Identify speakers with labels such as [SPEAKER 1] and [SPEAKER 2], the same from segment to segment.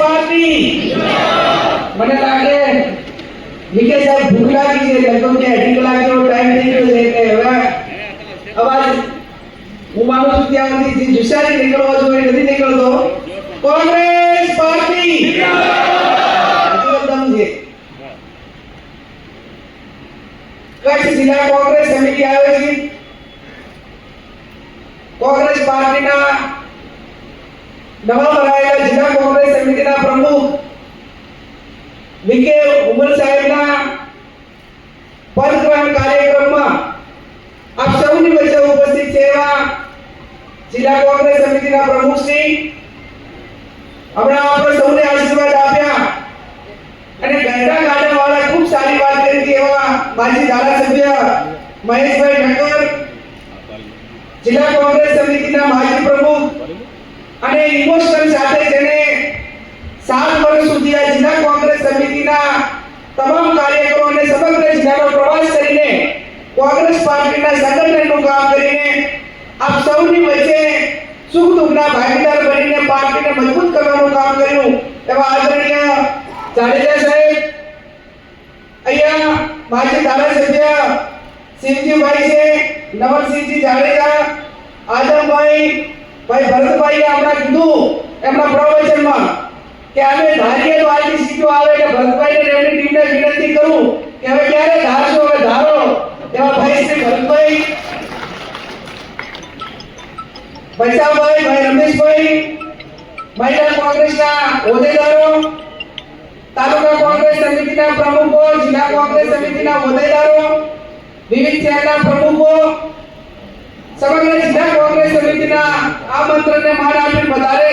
[SPEAKER 1] Party. મને લાગે વિકે સાહેબ ભૂખ લાગી છે લગભગ કે અઢી કલાક જેવો ટાઈમ થઈ ગયો છે, એટલે હવે અવાજ હું માનું છું ત્યાં સુધી જે નીકળવા જોઈએ નથી નીકળતો. કોંગ્રેસ પાર્ટી. કોંગ્રેસ સમિતિ આયોજિત કોંગ્રેસ પાર્ટીના નવા પ્રમુખ વિકે ઉમર સાહેબના પદગ્રહણ સૌની આશીર્વાદ આપ્યા અને ગંગા ગાર્ડન વાળા સારી વાત કરી હતી એવા માજી ધારાસભ્ય મહેશભાઈ ઠક્કર. જિલ્લા કોંગ્રેસ સમિતિના માજી પ્રમુખ અને ઇમોશન સાથે જેને સાત વર્ષ સુધી આ જિલ્લા કોંગ્રેસ સમિતિના તમામ કાર્યકરો અને સમગ્ર જિલ્લાનો પ્રવાસ કરીને કોંગ્રેસ પાર્ટીના સંગઠનનું કામ કરીને આપ સૌની વચ્ચે સુખ દુઃખના ભાગીદાર બનીને પાર્ટીને મજબૂત કરવાનું કામ કર્યું એવા આદરણીય જાડેજા સાહેબ, અહીંયા માજી ધારાસભ્ય શિવજીભાઈ છે નવરસિંહજી જાડેજા, આદમભાઈ ભાઈ ભરતભાઈએ હમણાં કીધું, એમના પ્રવચનમાં, કે અમે ધારીએ તો આજે સીટો આવે એટલે ભરતભાઈને એમની ટીમને વિનંતી કરું કે હવે ક્યારે ધારશો, હવે ધારો. એવા ભાઈ શ્રી ભરતભાઈ, બચાવભાઈ, ભાઈ રમેશભાઈ, મહિલા કોંગ્રેસના હોદ્દેદારો, તાલુકા કોંગ્રેસ સમિતિના પ્રમુખો, જિલ્લા કોંગ્રેસ સમિતિના હોદ્દેદારો, વિવિધ શહેરના પ્રમુખો સમગ્ર જિલ્લા કોંગ્રેસ સમિતિના આમંત્રણને માન આપી વધારે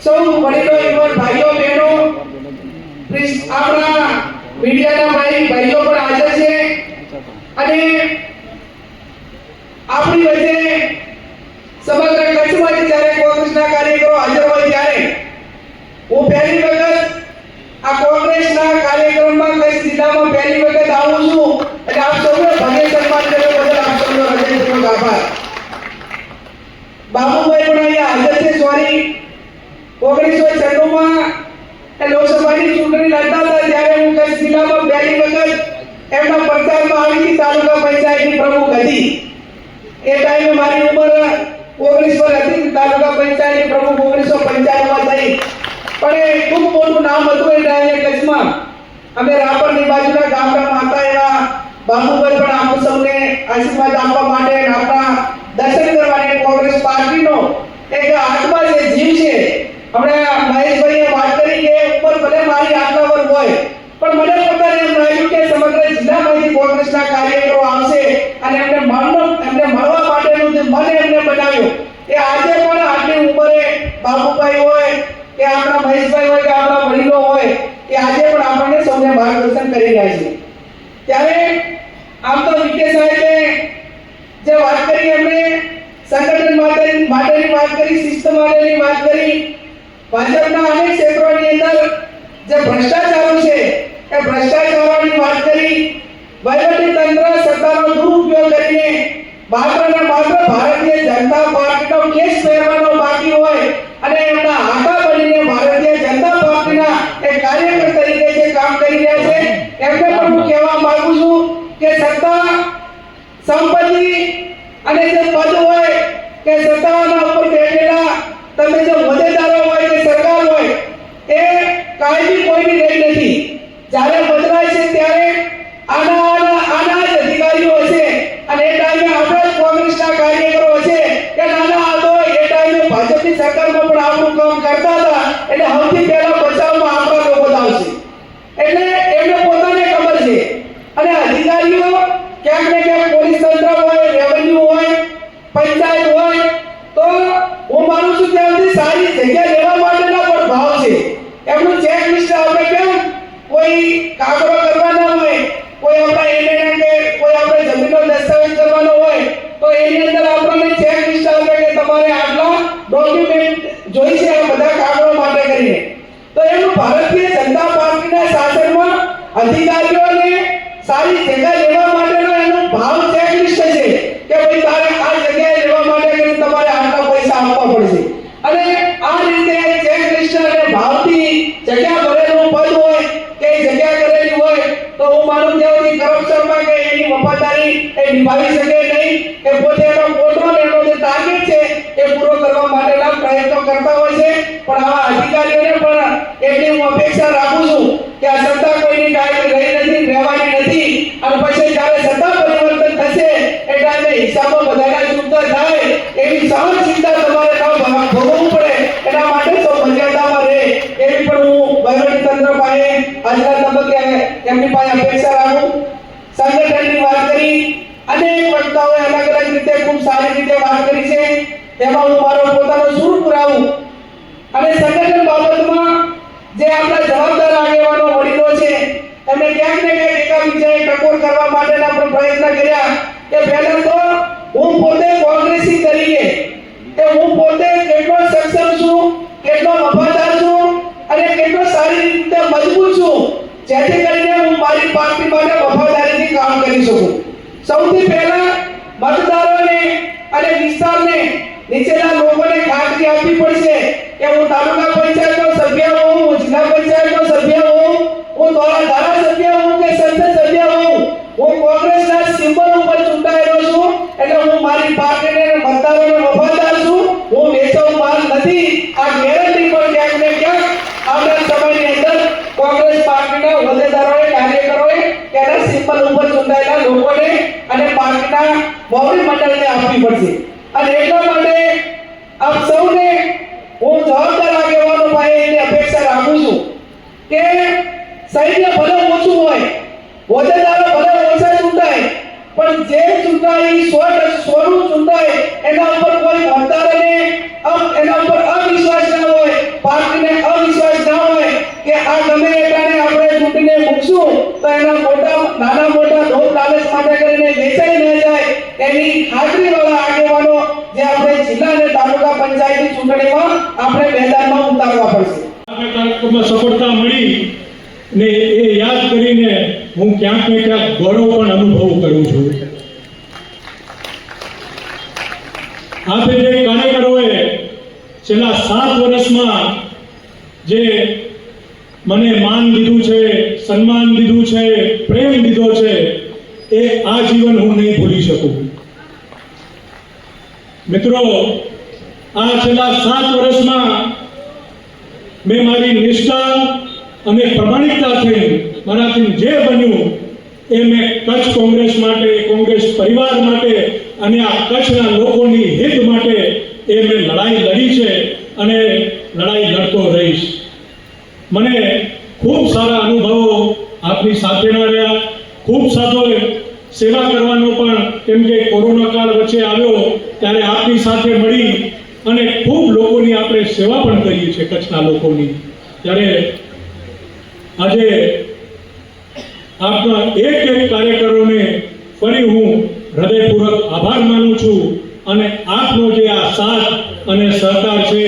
[SPEAKER 1] સૌ વડીલો યુવાન ભાઈઓ, બહેનો આપણા મીડિયાના ભાઈ, ભાઈઓ પણ હાજર છે. અને આપણી વચ્ચે સમગ્ર કચ્છમાંથી જ્યારે કોંગ્રેસના કાર્યકરો હાજર હોય ત્યારે હું પહેલી વખત આ કોંગ્રેસના કાર્યક્રમમાં કચ્છ જિલ્લામાં પહેલી વખત આવું છું એટલે આપ સૌને ભવ્ય સન્માન કર્યો બદલ આપ સૌનો હૃદયપૂર્વક આભાર બાબુભાઈ પણ અહીંયા હાજર છે સોરી ઓગણીસો છન્નુંમાં એ લોકસભાની ચૂંટણી લડતા હતા ત્યારે હું કચ્છ જિલ્લામાં પહેલી વખત એમના પ્રચારમાં આવી હતી તાલુકા પંચાયતની પ્રમુખ હતી એ ટાઈમે મારી ઉંમર ઓગણીસ વર્ષ હતી તાલુકા પંચાયતની પ્રમુખ ઓગણીસો પંચાણુંમાં થઈ પણ એ ખૂબ મોટું નામ હતું એ ટાઈમે કચ્છમાં અમે રાપરની બાજુના ગામડામાં હતા એવા બાબુભાઈ પણ આપ સૌને આશીર્વાદ આપવા માટે આપણા દર્શન કરવાની કોંગ્રેસ પાર્ટીનો એક આત્મા જે જીવ છે, હમણાં મહેશભાઈએ વાત કરી કે ઉપર ભલે મારી આત્મા પર હોય, પણ મને પોતાને એમ લાગ્યું કે સમગ્ર જિલ્લામાંથી કોંગ્રેસના કાર્યકરો આવશે અને એમને મળનો એમને મળવા માટેનું જે મન એમને બનાવ્યું. એ આજે પણ આટલી ઉંમરે બાબુભાઈ હોય, કે આપણા મહેશભાઈ હોય, કે આપણા વડીલો હોય, એ આજે પણ આપણને સૌને માર્ગદર્શન કરી રહ્યા છે. ત્યારે આમ તો વિકે સાહેબે જે વાત કરી એમણે સંગઠન માટે માટેની વાત કરી, શિસ્ત માટેની વાત કરી, ભાજપના અનેક ક્ષેત્રોની અંદર જે ભ્રષ્ટાચારો છે, એ ભ્રષ્ટાચારોની વાત કરી, વહીવટી તંત્ર સત્તાનો દુરુપયોગ કરીને માત્ર ને માત્ર ભારતીય જનતા પાર્ટીનો કેસ પહેરવાનો બાકી હોય અને એમના હાથા બનીને ભારતીય જનતા પાર્ટીના એક કાર્યકર તરીકે જે કામ કરી રહ્યા છે, એમને પણ હું કહેવા માંગુ છું કે સત્તા સંપત્તિ અને જે પદ હોય કે સત્તાના ઉપર બેઠેલા તમે જે મજેદારો હોય કે સરકાર હોય, એ કાયમી કોઈની રહી નથી. જ્યારે બદલાય છે ત્યારે અધિકારીઓને સારી જગ્યા લેવા માટેનો એનો ભાવ ચેકલિસ્ટ છે કે ભાઈ તારે આ જગ્યાએ લેવા માટે તમારે આટલા પૈસા આપવા પડશે. અને આ રીતે ચેકલિસ્ટ અને ભાવથી જગ્યા ભરેલું પદ હોય, કે જગ્યા કરેલી હોય, તો હું માનું કે ત્યાં કરપ્શનમાં કે એની વફાદારી એ નિભાવી શકે નહીં, કે પોતે એનો કોન્ટ્રોલ એનો જે ટાર્ગેટ છે એ પૂરો કરવા માટેના પ્રયત્નો કરતા હોય છે. પણ આવા અધિકારીઓને પણ એટલી હું અપેક્ષા રાખું છું કે આ સત્તા કોઈની કાયમી રહી નથી, રહેવાની નથી, અને પછી જ્યારે સત્તા પરિવર્તન થશે, એટલે ટાઈમે હિસાબો બધાના ચૂકતા થાય, એવી ચિંતા તમારે ન ભોગવવું પડે. એના માટે તો મર્યાદામાં રહે. એવી પણ હું વહીવટીતંત્ર પાસે આજના તબક્કે એમની પાસે અપેક્ષા રાખું. સંગઠનની વાત કરી. અનેક વક્તાઓએ અલગ અલગ રીતે ખૂબ સારી રીતે વાત કરી છે. એમાં હું મારો પોતાનો સૂર પુરાવું. અને સંગઠન બાબતમાં જે આપણા જવાબદાર આગેવાનો વડીલો છે કેટલો સારી રીતે મજબૂત છું, જેથી કરીને હું મારી પાર્ટી માટે કામ કરી સૌથી પહેલા મતદારોને અને વિસ્તારને નીચેના લોકોને ખાતરી આપવી પડશે કે હું તાલુકા પંચાયતનો સભ્ય હોઉં હું જિલ્લા પંચાયતનો સભ્ય હોઉં હું દ્વારા ધારાસભ્ય હોઉં કે સંસદ સભ્ય હોઉં હું કોંગ્રેસના સિમ્બલ ઉપર ચૂંટાયેલો છું એટલે હું મારી પાર્ટીને મતદારોને વફાદાર છું હું વેચાઉ માલ નથી. આ ગેરંટી પણ ક્યાંક ને ક્યાંક આવનાર સમયની અંદર કોંગ્રેસ પાર્ટીના હોદ્દેદારોએ કાર્યકરોએ તેના સિમ્બલ ઉપર ચૂંટાયેલા લોકોને અને પાર્ટીના મોવડી મંડળને આપવી પડશે. અને એટલા માટે આપ સૌને હું જવાબદાર આગેવાનો પાસે એની અપેક્ષા રાખું છું કે સૈન્ય ભલે ઓછું હોય હોદ્દેદારો ભલે ઓછા ચૂંટાય પણ જે ચૂંટાય ઈ સો ટકા ચૂંટાય એના ઉપર કોઈ મતદારોને અપ- એના ઉપર અવિશ્વાસ ના હોય પાર્ટીને અવિશ્વાસ ના હોય કે આ ગમે એટલાને આપણે ચૂંટીને મૂકશું તો એના મોટા નાના મોટા લોભ લાલચ માટે કરીને વેચાઈ ન જાય એની ખાતરી વાળા આગેવાનો જે આપણે જિલ્લા અને તાલુકા પંચાયતની ચૂંટણીમાં આપણે મેદાનમાં ઉતારવા પડશે
[SPEAKER 2] આપણે કાર્યક્રમમાં સફળતા મળી ને એ યાદ કરીને હું ક્યાંક ને ક્યાંક ગૌરવ પણ અનુભવ કરું છું આપે જે કાર્યકરોએ છેલ્લા સાત વર્ષમાં જે મને માન દીધું છે, સન્માન દીધું છે, પ્રેમ દીધો છે, એ આ જીવન હું નહીં ભૂલી શકું. મિત્રો, આ છેલ્લા સાત વર્ષમાં મેં મારી નિષ્ઠા અને પ્રમાણિકતાથી મારાથી જે બન્યું, એ મેં કચ્છ કોંગ્રેસ માટે, કોંગ્રેસ પરિવાર માટે અને આ કચ્છના લોકોની હિત માટે એ મેં લડાઈ લડી છે અને લડાઈ મને ખૂબ સારા અનુભવો આપની સાથેના રહ્યા. ખૂબ સારો સેવા કરવાનો પણ કેમ કે કોરોના કાળ વચ્ચે આવ્યો ત્યારે આપની સાથે મળી અને ખૂબ લોકોની આપણે સેવા પણ કરીએ છીએ કચ્છના લોકોની. ત્યારે આજે આપના એક એક કાર્યકરોને ફરી હું હૃદયપૂર્વક આભાર માનું છું અને આપનો જે આ સાથ અને સહકાર છે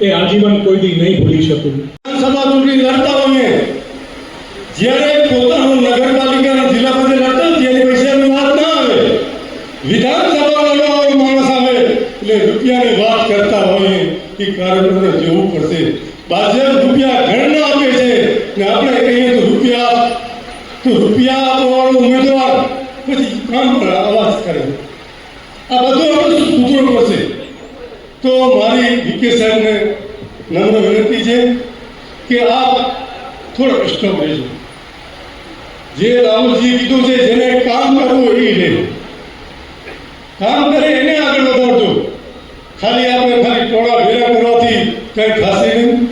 [SPEAKER 2] એ આજીવન કોઈ દી નહીં ભૂલી શકું.
[SPEAKER 3] વિધાનસભા ચૂંટણી લડતા અમે. જ્યારે પોતાનું નગરપાલિકાના જિલ્લા પદે લડતા ત્યારે પૈસાની વાત ના આવે. વિધાનસભા હોય માણસ આવે, એટલે રૂપિયાની વાત કરતા હોય એ કાર્યક્રમને જોવું પડશે. બાજર રૂપિયા ઘરના આપે છે, ને આપણે કહીએ તો રૂપિયા તો રૂપિયા આપવાનો ઉમેદવાર પછી કામ પર અવાજ કરે. આ બધું આપણે સુધરવું પડશે. તો મારી વિકે સાહેબને નમ્ર વિનંતી છે. કે આપ થોડો સ્ટોપ રહેજો. જે રાહુલજી કીધું છે જેને કામ કરવું એ લે. કામ કરે એને આગળ વધારજો. ખાલી આપણે ખાલી ટોળા ભેગા કરવાથી કંઈ થશે નહીં.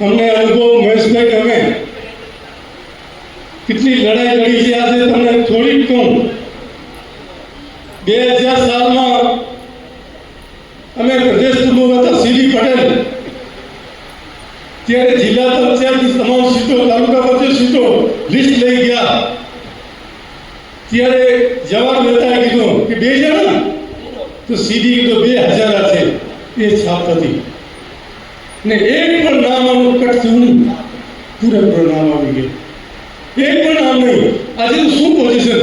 [SPEAKER 3] અમને અનુભવ આજે શું પોઝિશન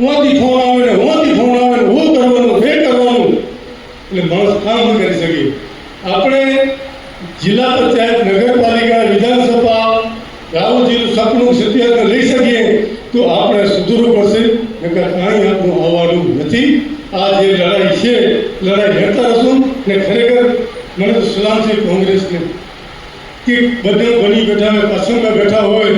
[SPEAKER 3] હોવાથી ફોન આવે ને હોવાથી ફોન આવે ને હું કરવાનું ફેર કરવાનું. એટલે માણસ કામ ન કરી શકીએ આપણે જિલ્લા પંચાયત, નગરપાલિકા, વિધાનસભા રાહુલજીનું સપનું સિદ્ધિયાર્થ લઈ શકીએ તો આપણે સુધરવું પડશે. નકર કાંઈ આપણું આવવાનું નથી. આ જે લડાઈ છે, લડાઈ લડતા હશું ને ખરેખર મને તો સલામ છે કોંગ્રેસને. કે બધા બની બેઠા હોય પાછળમાં બેઠા હોય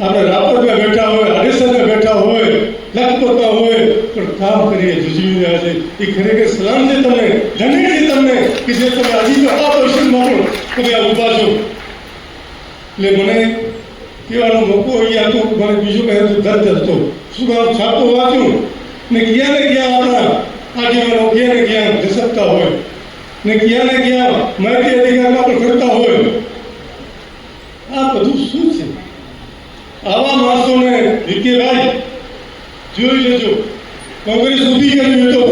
[SPEAKER 3] આપણે રાપરમાં બેઠા હોય હરિસરમાં બેઠા હોય લખપતમાં હોય, પણ કામ કરીએ જુજવી રહ્યા છે એ ખરેખર સલામ છે તમને ધન્ય છે તમને, કે જે તમે હજી આ પોઝિશનમાં પણ તમે આ ઊભા છો. એટલે મને કહેવાનો મોકો અહીંયા હતો મને બીજું કહે તો દર્દ હતો. શું કામ છાપો વાંચ્યું? ને ક્યાં ને ક્યાં આપણા આગેવાનો ક્યાં ને ક્યાં ઘસકતા હોય. ને ક્યાં ને ક્યાં માહિતી અધિકારમાં પણ કરતા હોય આ બધું શું છે આવા માણસોને વિકેભાઈ, જોઈ લેજો. કોંગ્રેસ ઊભી કરવી તો.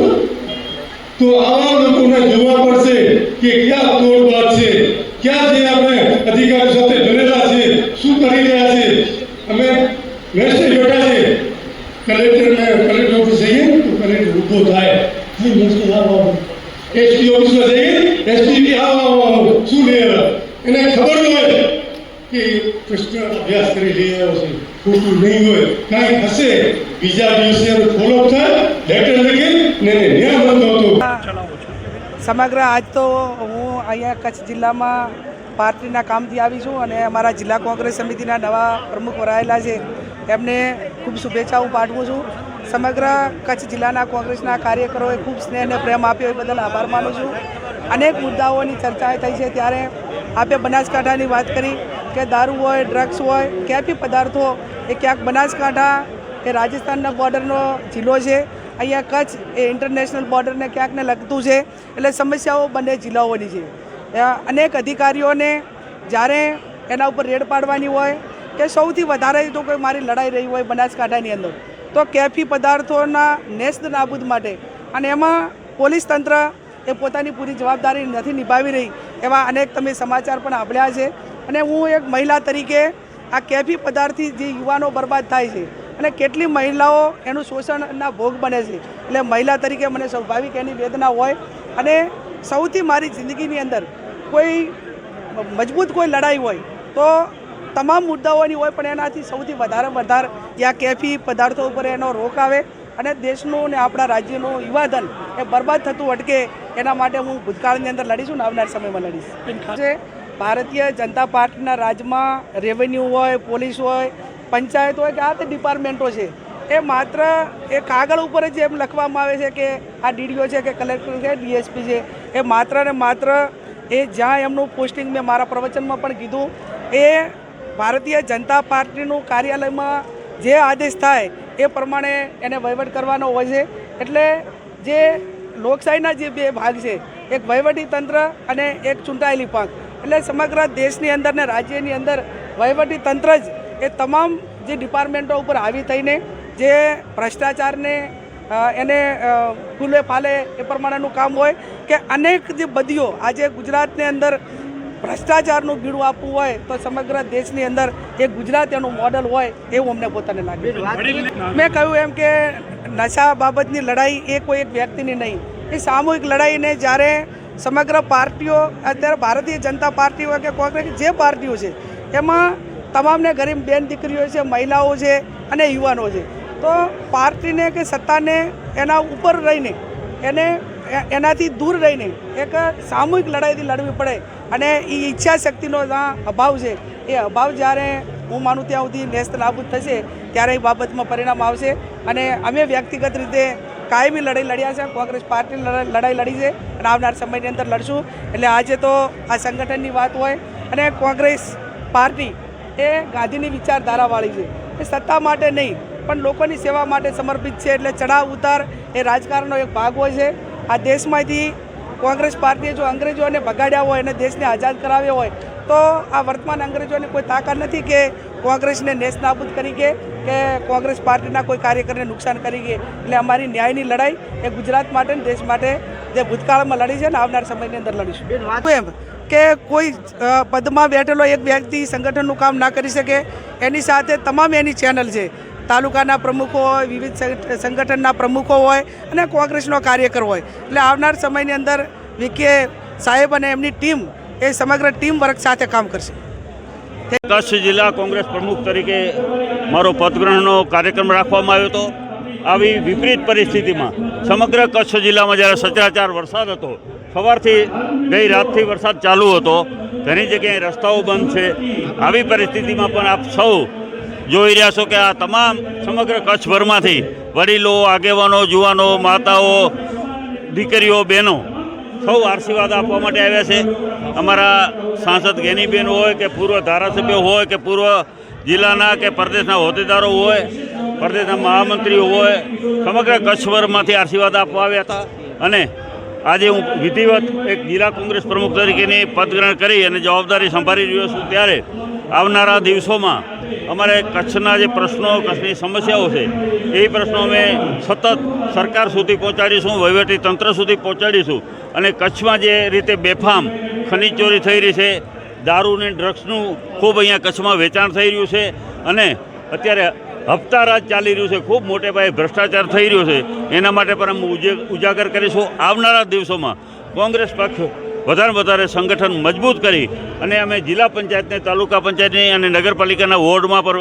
[SPEAKER 3] તો આવા લોકોને જોવા પડશે કે ક્યાં તોડબાદ છે, ક્યાં જે આપણે અધિકારીઓ સાથે જોડેલા છે શું કરી રહ્યા છે અમે વેસ્ટે બેઠા છે કલેક્ટરને કલેક્ટર ઓફિસ જઈએ ને તો કલેક્ટર ઊભો થાય ભાઈ વેસ્ટે આવો આવો એસપી ઓફિસમાં જઈએ એસપી આવો આવો આવો શું લઈ આવ્યા એને ખબર હોય કે કૃષ્ણ અભ્યાસ કરી લઈ છે. ખોટું નહીં હોય. કાંઈ હશે બીજા દિવસે ફોલોઅપ થાય લેટર લખી ને ન્યાય મળતો હતો
[SPEAKER 1] સમગ્ર આજ તો હું અહીંયા કચ્છ જિલ્લામાં પાર્ટીના કામથી આવી છું અને અમારા જિલ્લા કોંગ્રેસ સમિતિના નવા પ્રમુખ વરાયેલા છે. એમને ખૂબ શુભેચ્છાઓ પાઠવું છું. સમગ્ર કચ્છ જિલ્લાના કોંગ્રેસના કાર્યકરોએ ખૂબ સ્નેહ અને પ્રેમ આપ્યો એ બદલ આભાર માનું છું. અનેક મુદ્દાઓની ચર્ચા થઈ છે. ત્યારે આપે બનાસકાંઠાની વાત કરી. કે દારૂ હોય ડ્રગ્સ હોય ક્યાંથી પદાર્થો, એ ક્યાંક બનાસકાંઠા એ રાજસ્થાનના બોર્ડરનો જિલ્લો છે. અહીંયા કચ્છ એ ઇન્ટરનેશનલ બોર્ડરને ક્યાંકને લગતું છે. એટલે સમસ્યાઓ બંને જિલ્લાઓની છે. અનેક અધિકારીઓને જ્યારે એના ઉપર રેડ પાડવાની હોય કે સૌથી વધારે તો કોઈ મારી લડાઈ રહી હોય બનાસકાંઠાની અંદર, તો કેફી પદાર્થોના નેસ્ત નાબૂદ માટે અને એમાં પોલીસ તંત્ર એ પોતાની પૂરી જવાબદારી નથી નિભાવી રહી એવા અનેક તમે સમાચાર પણ સાંભળ્યા છે. અને હું એક મહિલા તરીકે આ કેફી પદાર્થથી જે યુવાનો બરબાદ થાય છે અને કેટલી મહિલાઓ એનું શોષણના ભોગ બને છે. એટલે મહિલા તરીકે મને સ્વાભાવિક એની વેદના હોય અને સૌથી મારી જિંદગીની અંદર કોઈ મજબૂત કોઈ લડાઈ હોય તો તમામ મુદ્દાઓની હોય પણ એનાથી સૌથી વધારે વધારે ત્યાં કેફી પદાર્થો ઉપર એનો રોક આવે અને દેશનું ને આપણા રાજ્યનું યુવાધન એ બરબાદ થતું અટકે એના માટે હું ભૂતકાળની અંદર લડીશું ને આવનાર સમયમાં લડીશ. જે ભારતીય જનતા પાર્ટીના રાજમાં રેવન્યુ હોય પોલીસ હોય, પંચાયત હોય કે આ તે ડિપાર્ટમેન્ટો છે, એ માત્ર એ કાગળ ઉપર જ એમ લખવામાં આવે છે કે આ ડીડીઓ છે કે કલેક્ટર છે ડીએસપી છે, એ માત્ર ને માત્ર એ જ્યાં એમનું પોસ્ટિંગ મેં મારા પ્રવચનમાં પણ કીધું, એ ભારતીય જનતા પાર્ટીનું કાર્યાલયમાં જે આદેશ થાય એ પ્રમાણે એને વહીવટ કરવાનો હોય છે. એટલે જે લોકશાહીના જે બે ભાગ છે, એક વહીવટી તંત્ર અને એક ચૂંટાયેલી પાંખ. એટલે સમગ્ર દેશની અંદર ને રાજ્યની અંદર વહીવટી તંત્ર જ એ તમામ જે ડિપાર્ટમેન્ટો ઉપર આવી થઈને જે ભ્રષ્ટાચારને એને ફૂલે ફાલે એ પ્રમાણેનું કામ હોય કે અનેક જે બદીઓ આજે ગુજરાતની અંદર ભ્રષ્ટાચારનું બીડું આપવું હોય તો સમગ્ર દેશની અંદર એ ગુજરાત એનું મોડલ હોય એવું અમને પોતાને લાગે મેં કહ્યું એમ કે નશા બાબતની લડાઈ એ કોઈ એક વ્યક્તિની નહીં. એ સામૂહિક લડાઈને જ્યારે સમગ્ર પાર્ટીઓ, અત્યારે ભારતીય જનતા પાર્ટી હોય કે કોંગ્રેસ જે પાર્ટીઓ છે, એમાં તમામને ગરીબ બેન દીકરીઓ છે, મહિલાઓ છે અને યુવાનો છે. તો પાર્ટીને કે સત્તાને એના ઉપર રહીને, એને એનાથી દૂર રહીને એક સામૂહિક લડાઈથી લડવી પડે અને એ ઈચ્છા શક્તિનો અભાવ છે, એ અભાવ જ્યારે હું માનું ત્યાં સુધી નેસ્ત નાબૂદ થશે, ત્યારે એ બાબતમાં પરિણામ આવશે. અને અમે વ્યક્તિગત રીતે કાયમી લડાઈ લડ્યા છે. કોંગ્રેસ પાર્ટી લડાઈ લડી છે અને આવનાર સમયની અંદર લડશું. એટલે આજે તો આ સંગઠનની વાત હોય અને કોંગ્રેસ પાર્ટી એ ગાંધીની વિચારધારાવાળી છે. એ સત્તા માટે નહીં, પણ લોકોની સેવા માટે સમર્પિત છે. એટલે ચડાવ ઉતાર એ રાજકારણનો એક ભાગ હોય છે. આ દેશમાંથી કોંગ્રેસ પાર્ટીએ જો અંગ્રેજોને ભગાડ્યા હોય અને દેશને આઝાદ કરાવ્યો હોય, તો આ વર્તમાન અંગ્રેજોની કોઈ તાકાત નથી કે કોંગ્રેસને નેસ નાબૂદ કરી કે કે કોંગ્રેસ પાર્ટીના કોઈ કાર્યકરને નુકસાન કરી ગઈ. એટલે અમારી ન્યાયની લડાઈ એ ગુજરાત માટે ને દેશ માટે જે ભૂતકાળમાં લડી છે ને આવનાર સમયની અંદર લડીશું. એમ કે કોઈ પદમાં બેઠેલો એક વ્યક્તિ સંગઠનનું કામ ના કરી શકે એની સાથે તમામ એની ચેનલ છે. તાલુકાના પ્રમુખો હોય વિવિધ સંગઠનના પ્રમુખો હોય અને કોંગ્રેસનો કાર્યકર હોય. એટલે આવનાર સમયની અંદર વિકે સાહેબ અને એમની ટીમ એ સમગ્ર ટીમ વર્ક સાથે કામ કરશે.
[SPEAKER 4] કચ્છ જિલ્લા કોંગ્રેસ પ્રમુખ તરીકે મારો પદગ્રહણનો કાર્યક્રમ રાખવામાં આવ્યો હતો. આવી વિપરીત પરિસ્થિતિમાં સમગ્ર કચ્છ જિલ્લામાં જ્યારે સચરાચાર વરસાદ હતો, સવારથી ગઈ રાતથી વરસાદ ચાલુ હતો. ઘણી જગ્યાએ રસ્તાઓ બંધ છે. આવી પરિસ્થિતિમાં પણ આપ સૌ જોઈ રહ્યા છો કે આ તમામ સમગ્ર કચ્છભરમાંથી વડીલો, આગેવાનો, જુવાનો, માતાઓ, દીકરીઓ, બહેનો સૌ આશીર્વાદ આપવા માટે આવ્યા છે. અમારા સાંસદ ગેનીબેન હોય કે પૂર્વ ધારાસભ્ય હોય કે પૂર્વ જિલ્લાના કે પ્રદેશના હોદ્દેદારો હોય, પ્રદેશના મહામંત્રીઓ હોય, સમગ્ર કચ્છભરમાંથી આશીર્વાદ આપવા આવ્યા હતા. અને આજે હું વિધિવત એક જિલ્લા કોંગ્રેસ પ્રમુખ તરીકેની પદગ્રહણ કરી અને જવાબદારી સંભાળી રહ્યો છું. ત્યારે આવનારા દિવસોમાં અમારે કચ્છના જે પ્રશ્નો, કચ્છની સમસ્યાઓ છે, એ પ્રશ્નો અમે સતત સરકાર સુધી પહોંચાડીશું, વહીવટી તંત્ર સુધી પહોંચાડીશું. અને કચ્છમાં જે રીતે બેફામ ખનીજ ચોરી થઈ રહી છે દારૂ ને ડ્રગ્સનું ખૂબ અહીંયા કચ્છમાં વેચાણ થઈ રહ્યું છે અને અત્યારે હપ્તા રાજ ચાલી રહ્યું છે. ખૂબ મોટે પાયે ભ્રષ્ટાચાર થઈ રહ્યો છે. એના માટે પણ અમે ઉજાગર કરીશું. આવનારા દિવસોમાં કોંગ્રેસ પક્ષ વધારે વધારે સંગઠન મજબૂત કરી અને અમે જિલ્લા પંચાયતને, તાલુકા પંચાયતની અને નગરપાલિકાના વોર્ડમાં પર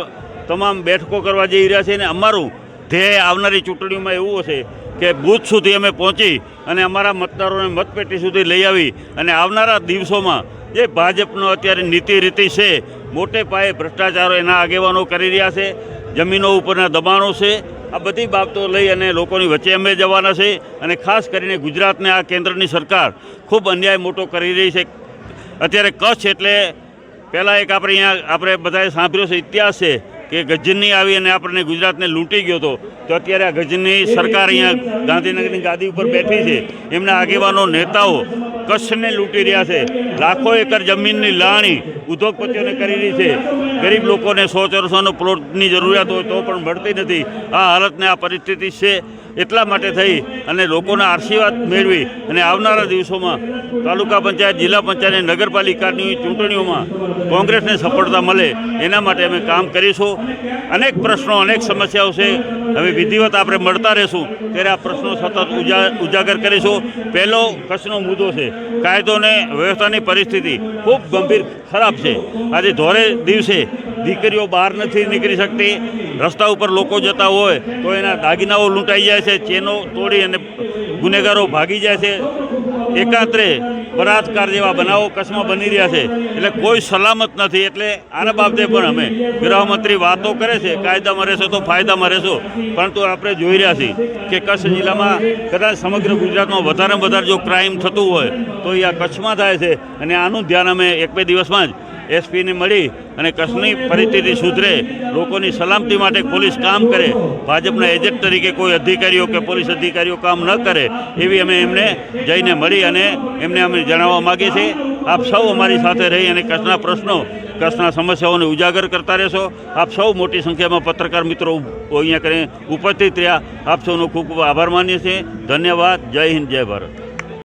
[SPEAKER 4] તમામ બેઠકો કરવા જઈ રહ્યા છે અને અમારું ધ્યેય આવનારી ચૂંટણીઓમાં એવું હશે કે બૂથ સુધી અમે પહોંચી અને અમારા મતદારોને મતપેટી સુધી લઈ આવી અને આવનારા દિવસોમાં જે ભાજપનો અત્યારે નીતિ રીતિ છે, મોટે પાયે ભ્રષ્ટાચારો એના આગેવાનો કરી રહ્યા છે, જમીનો ઉપરના દબાણો છે, આ બધી બાબતો લઈ અને લોકોની વચ્ચે અમે જવાના છે અને ખાસ કરીને ગુજરાતને આ કેન્દ્રની સરકાર ખૂબ અન્યાય મોટો કરી રહી છે. અત્યારે કચ્છ એટલે પહેલાં એક આપણે અહીંયા આપણે બધાએ સાંભળ્યો છે, ઇતિહાસ છે કે ગજની આવી અને આપણને ગુજરાતને લૂંટી ગયો હતો, તો અત્યારે આ ગજની સરકાર અહીંયા ગાંધીનગરની ગાદી ઉપર બેઠી છે. એમના આગેવાનો, નેતાઓ કચ્છને લૂંટી રહ્યા છે. લાખો એકર જમીનની લાણી ઉદ્યોગપતિઓને કરી રહી છે. ગરીબ લોકોને સો ચોરસોનો પ્લોટની જરૂરિયાત હોય તો પણ મળતી નથી. આ હાલતને આ પરિસ્થિતિ છે. એટલા માટે થઈ અને લોકોના આશીર્વાદ મેળવી અને આવનારા દિવસોમાં તાલુકા પંચાયત, જિલ્લા પંચાયત અને નગરપાલિકાની ચૂંટણીઓમાં કોંગ્રેસને સફળતા મળે એના માટે અમે કામ કરીશું. અનેક પ્રશ્નો, અનેક સમસ્યાઓ છે. હવે વિધિવત આપણે મળતા રહીશું ત્યારે આ પ્રશ્નો સતત ઉજા, ઉજાગર કરીશું. પહેલો કચ્છનો મુદ્દો છે, કાયદો અને વ્યવસ્થાની પરિસ્થિતિ ખૂબ ગંભીર, ખરાબ છે. આજે ધોરે દિવસે દીકરીઓ બહાર નથી નીકળી શકતી. રસ્તા ઉપર લોકો જતા હોય તો એના દાગીનાઓ લૂંટાઈ જાય છે, ચેનો તોડી અને ગુનેગારો ભાગી જાય છે. એકાત્રે બળાત્કાર જેવા બનાવો કચ્છમાં બની રહ્યા છે. એટલે કોઈ સલામત નથી. એટલે આના બાબતે પણ અમે ગૃહમંત્રી વાતો કરે છે. કાયદામાં રહેશો તો ફાયદામાં રહેશો. પરંતુ આપણે જોઈ રહ્યા છીએ કે કચ્છ જિલ્લામાં કદાચ સમગ્ર ગુજરાતમાં વધારે વધારે જો ક્રાઇમ થતું હોય, તો એ આ કચ્છમાં થાય છે. અને આનું ધ્યાન અમે એક બે દિવસમાં જ એસપીને મળી અને કચ્છની પરિસ્થિતિ સુધરે લોકોની સલામતી માટે પોલીસ કામ કરે, ભાજપના એજન્ટ તરીકે કોઈ અધિકારીઓ કે પોલીસ અધિકારીઓ કામ ન કરે, એવી અમે એમને જઈને મળી અને એમને અમે જણાવવા માગીએ છીએ. આપ સૌ અમારી સાથે રહી અને કચ્છના પ્રશ્નો, કચ્છના સમસ્યાઓને ઉજાગર કરતા રહેશો. આપ સૌ મોટી સંખ્યામાં પત્રકાર મિત્રો અહીંયા કરીને ઉપસ્થિત રહ્યા. આપ સૌનો ખૂબ ખૂબ આભાર માનીએ છીએ. ધન્યવાદ. જય હિન્દ, જય ભારત.